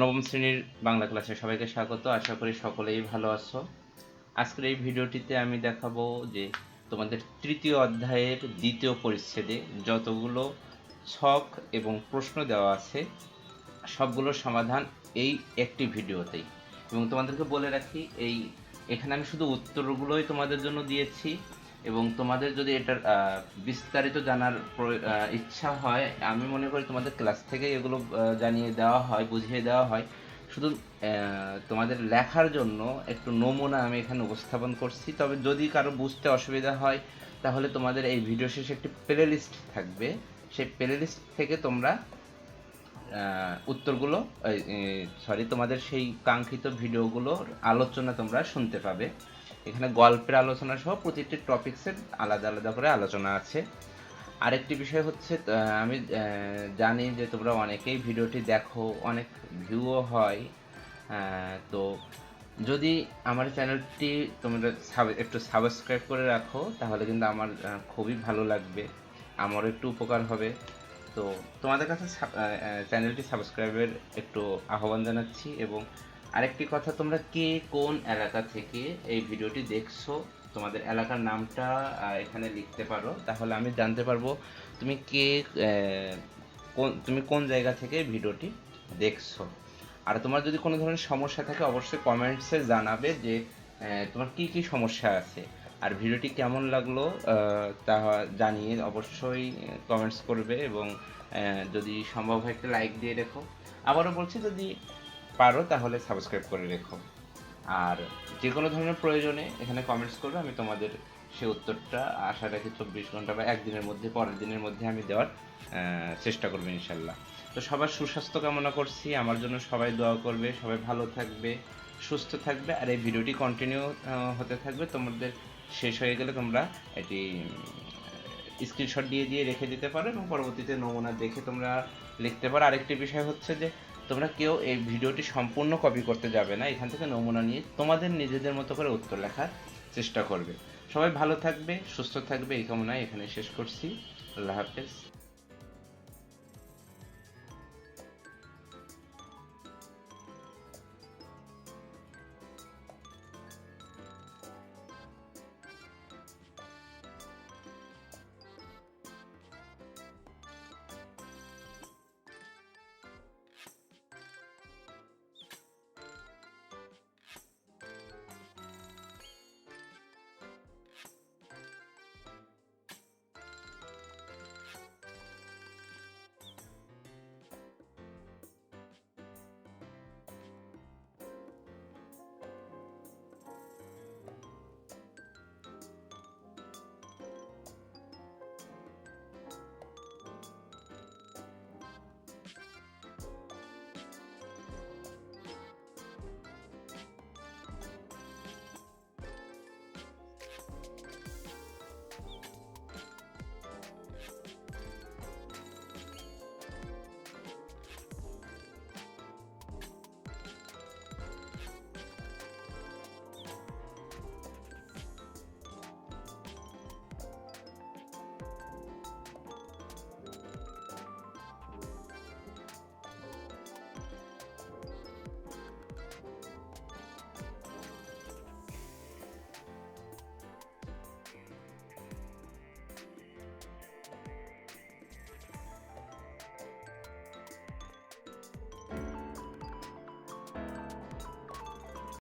নবম শ্রেণির বাংলা ক্লাসে সবাইকে স্বাগত। আশা করি সকলেই ভালো আছো। আজকের এই ভিডিওটিতে আমি দেখাবো যে তোমাদের তৃতীয় অধ্যায়ের দ্বিতীয় পরিচ্ছেদে যতগুলো ছক এবং প্রশ্ন দেওয়া আছে সবগুলো সমাধান এই একটি ভিডিওতেই। এবং তোমাদেরকে বলে রাখি, এই এখানে আমি শুধু উত্তরগুলোই তোমাদের জন্য দিয়েছি। এবং তোমাদের যদি এটার বিস্তারিত জানার ইচ্ছা হয়, আমি মনে করি তোমাদের ক্লাস থেকে এগুলো জানিয়ে দেওয়া হয়, বুঝিয়ে দেওয়া হয়। শুধু তোমাদের লেখার জন্য একটু নমুনা আমি এখানে উপস্থাপন করছি। তবে যদি কারও বুঝতে অসুবিধা হয়, তাহলে তোমাদের এই ভিডিও শেষে একটি প্লে লিস্ট থাকবে। সেই প্লে লিস্ট থেকে তোমরা উত্তরগুলো সরি তোমাদের সেই কাঙ্ক্ষিত ভিডিওগুলোর আলোচনা তোমরা শুনতে পাবে। এখানে গল্পের আলোচনা সহ প্রতিটি টপিক্সের আলাদা আলাদা করে আলোচনা আছে। আরেকটি বিষয় হচ্ছে আমি জানি যে তোমরা অনেকেই ভিডিওটি দেখো, অনেক ভিউও হয় তো যদি আমার চ্যানেলটি তোমরা একটু সাবস্ক্রাইব করে রাখো, তাহলে কিন্তু আমার খুবই ভালো লাগবে। আমারও একটু উপকার হবে। তো তোমাদের কাছে চ্যানেলটি সাবস্ক্রাইবের একটু আহ্বান জানাচ্ছি এবং আরেকটি কথা, তোমরা কে কোন এলাকা থেকে এই ভিডিওটি দেখছ? তোমাদের এলাকার নামটা এখানে লিখতে পারো। তাহলে আমি জানতে পারব তুমি কে কোন, তুমি কোন জায়গা থেকে ভিডিওটি দেখছ। আর তোমার যদি কোনো ধরনের সমস্যা থাকে, অবশ্যই কমেন্টসে জানাবে যে তোমার কি কি সমস্যা আছে। আর ভিডিওটি কেমন লাগল তা জানিয়ে অবশ্যই কমেন্টস করবে এবং যদি সম্ভব হয়, একটা লাইক দিয়ে রেখো। আবারও বলছি, যদি পারো, তাহলে সাবস্ক্রাইব করে রেখো। আর যে কোনো ধরনের প্রয়োজনে এখানে কমেন্টস করবে, আমি তোমাদের সে উত্তরটা আশা রাখি চব্বিশ ঘণ্টা বা একদিনের মধ্যে, পরের দিনের মধ্যে আমি দেওয়ার চেষ্টা করব ইনশাল্লাহ। তো সবার সুস্বাস্থ্য কামনা করছি, আমার জন্য সবাই দোয়া করবে, সবাই ভালো থাকবে, সুস্থ থাকবে, আর এই ভিডিওটি কন্টিনিউ হতে থাকবে। তোমাদের শেষ হয়ে গেলে তোমরা এটি স্ক্রিনশট দিয়ে দিয়ে রেখে দিতে পারো এবং পরবর্তীতে নমুনা দেখে তোমরা লিখতে পারো। আরেকটি বিষয় হচ্ছে যে তোমরা কেউ এই ভিডিওটি সম্পূর্ণ কপি করতে যাবে না। এখান থেকে নমুনা নিয়ে তোমাদের নিজেদের মতো করে উত্তর লেখার চেষ্টা করবে। সবাই ভালো থাকবে, সুস্থ থাকবে, এই কামনায় এখানে শেষ করছি। আল্লাহ হাফেজ।